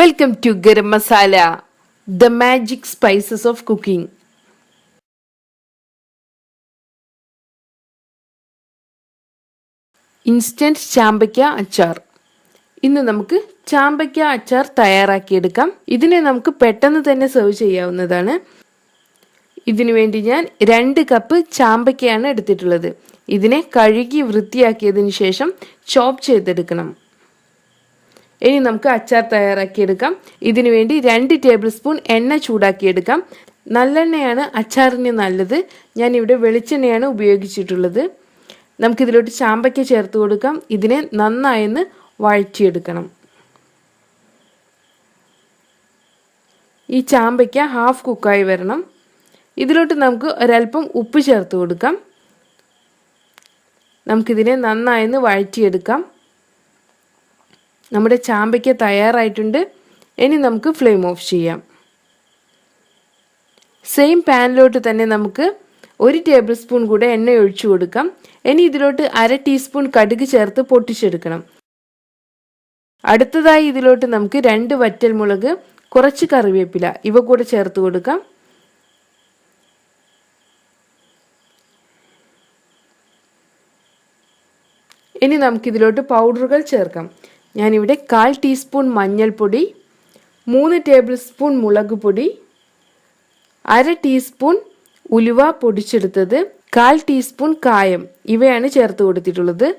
Welcome to garam masala the magic spices of cooking instant ചാമ്പയ്ക്ക അച്ചാർ. ഇന്ന് നമുക്ക് ചാമ്പയ്ക്ക അച്ചാർ തയ്യാറാക്കിയെടുക്കാം. ഇതിനെ നമുക്ക് പെട്ടെന്ന് തന്നെ സെർവ് ചെയ്യാവുന്നതാണ്. ഇതിനു വേണ്ടി ഞാൻ രണ്ട് കപ്പ് ചാമ്പയ്ക്കയാണ് എടുത്തിട്ടുള്ളത്. ഇതിനെ കഴുകി വൃത്തിയാക്കിയതിന് ശേഷം ചോപ്പ് ചെയ്തെടുക്കണം. ഇനി നമുക്ക് അച്ചാർ തയ്യാറാക്കിയെടുക്കാം. ഇതിനു വേണ്ടി രണ്ട് ടേബിൾ സ്പൂൺ എണ്ണ ചൂടാക്കിയെടുക്കാം. നല്ലെണ്ണയാണ് അച്ചാറിന് നല്ലത്. ഞാൻ ഇവിടെ വെളിച്ചെണ്ണയാണ് ഉപയോഗിച്ചിട്ടുള്ളത്. നമുക്കിതിലോട്ട് ചാമ്പയ്ക്ക ചേർത്ത് കൊടുക്കാം. ഇതിനെ നന്നായൊന്ന് വഴറ്റിയെടുക്കണം. ഈ ചാമ്പയ്ക്ക ഹാഫ് കുക്കായി വരണം. ഇതിലോട്ട് നമുക്ക് ഒരല്പം ഉപ്പ് ചേർത്ത് കൊടുക്കാം. നമുക്കിതിനെ നന്നായൊന്ന് വഴറ്റിയെടുക്കാം. നമ്മുടെ ചാമ്പയ്ക്ക തയ്യാറായിട്ടുണ്ട്. ഇനി നമുക്ക് ഫ്ലെയിം ഓഫ് ചെയ്യാം. സെയിം പാനിലോട്ട് തന്നെ നമുക്ക് ഒരു ടേബിൾ സ്പൂൺ കൂടെ എണ്ണ ഒഴിച്ചു കൊടുക്കാം. ഇനി ഇതിലോട്ട് അര ടീസ്പൂൺ കടുക് ചേർത്ത് പൊട്ടിച്ചെടുക്കണം. അടുത്തതായി ഇതിലോട്ട് നമുക്ക് രണ്ട് വറ്റൽ മുളക് കുറച്ച് കറിവേപ്പില ഇവ കൂടെ ചേർത്ത് കൊടുക്കാം. ഇനി നമുക്കിതിലോട്ട് പൗഡറുകൾ ചേർക്കാം. ഞാനിവിടെ കാൽ ടീസ്പൂൺ മഞ്ഞൾപ്പൊടി മൂന്ന് ടേബിൾ സ്പൂൺ മുളക് പൊടി അര ടീസ്പൂൺ ഉലുവ പൊടിച്ചെടുത്തത് കാൽ ടീസ്പൂൺ കായം ഇവയാണ് ചേർത്ത് കൊടുത്തിട്ടുള്ളത്.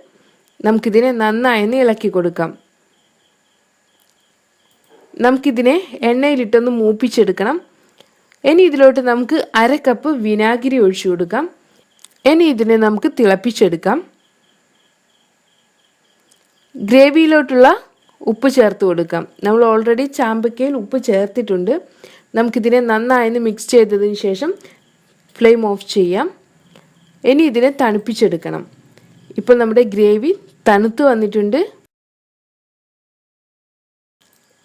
നമുക്കിതിനെ നന്നായി ഇളക്കി കൊടുക്കാം. നമുക്കിതിനെ എണ്ണയിലിട്ടൊന്ന് മൂപ്പിച്ചെടുക്കണം. ഇനി ഇതിലോട്ട് നമുക്ക് അര കപ്പ് വിനാഗിരി ഒഴിച്ചു കൊടുക്കാം. ഇനി ഇതിനെ നമുക്ക് തിളപ്പിച്ചെടുക്കാം. ഗ്രേവിയിലോട്ടുള്ള ഉപ്പ് ചേർത്ത് കൊടുക്കാം. നമ്മൾ ഓൾറെഡി ചാമ്പക്കയിൽ ഉപ്പ് ചേർത്തിട്ടുണ്ട്. നമുക്കിതിനെ നന്നായി മിക്സ് ചെയ്തതിന് ശേഷം ഫ്ലെയിം ഓഫ് ചെയ്യാം. ഇനി ഇതിനെ തണുപ്പിച്ചെടുക്കണം. ഇപ്പോൾ നമ്മുടെ ഗ്രേവി തണുത്ത് വന്നിട്ടുണ്ട്.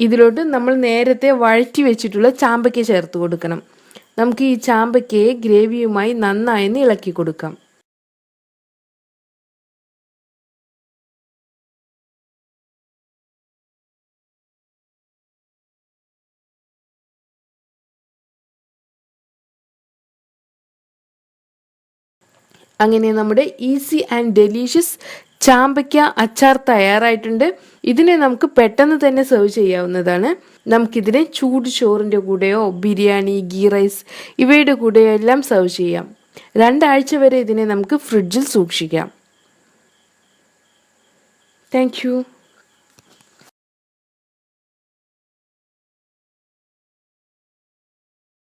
ഇതിലോട്ട് നമ്മൾ നേരത്തെ വഴറ്റി വെച്ചിട്ടുള്ള ചാമ്പയ്ക്ക ചേർത്ത് കൊടുക്കണം. നമുക്ക് ഈ ചാമ്പയ്ക്കയെ ഗ്രേവിയുമായി നന്നായി ഇളക്കി കൊടുക്കാം. അങ്ങനെ നമ്മുടെ ഈസി ആൻഡ് ഡെലീഷ്യസ് ചാമ്പയ്ക്ക അച്ചാർ തയ്യാറായിട്ടുണ്ട്. ഇതിനെ നമുക്ക് പെട്ടെന്ന് തന്നെ സെർവ് ചെയ്യാവുന്നതാണ്. നമുക്കിതിനെ ചൂട് ചോറിന്റെ കൂടെയോ ബിരിയാണി ഗീ റൈസ് ഇവയുടെ കൂടെയോ എല്ലാം സെർവ് ചെയ്യാം. രണ്ടാഴ്ച വരെ ഇതിനെ നമുക്ക് ഫ്രിഡ്ജിൽ സൂക്ഷിക്കാം. താങ്ക്